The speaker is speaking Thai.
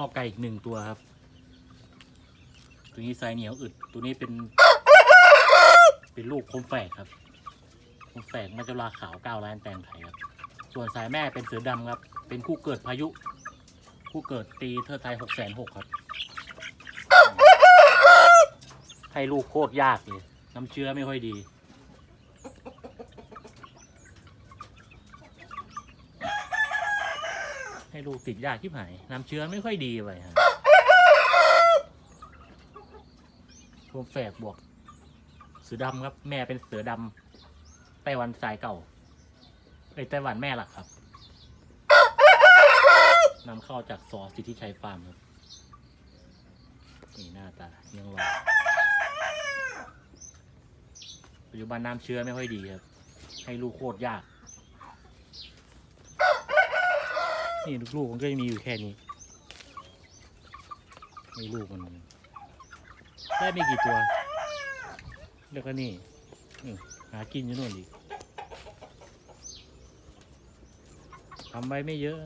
พ่อไก่อีกหนึ่งตัวครับ ตัวนี้ไซเหนียวอึด ตัวนี้เป็น เป็นลูกคมแฝกครับคมแฝกมันจะลาขาวก้าวล้านแตงไทยครับ ส่วนสายแม่เป็นเสือดำครับ เป็นคู่เกิดพายุ คู่เกิดตีเทอไทยหกแสนหกครับ ให้ลูกโคตรยากเลย น้ำเชื้อไม่ค่อยดี ให้ลูกติดยากที่หายน้ำเชื้อไม่ค่อยดีไปฮะรวมแฝกบวก เสือดำครับ แม่เป็นเสือดำไต้หวันสายเก่าไอไต้หวันแม่หลักครับนำเข้าจากซอสิทธิชัยฟาร์มครับนี่หน้าตายังรอปัจจุบันน้ำเชื้อไม่ค่อยดีครับ ให้ลูกโคตรยาก นี่ลูกมันก็จะมีอยู่แค่นี้นี่ลูกมัน ได้ไม่กี่ตัว แล้วก็นี่หากินอยู่นู่นอีกทำไว้ไม่เยอะ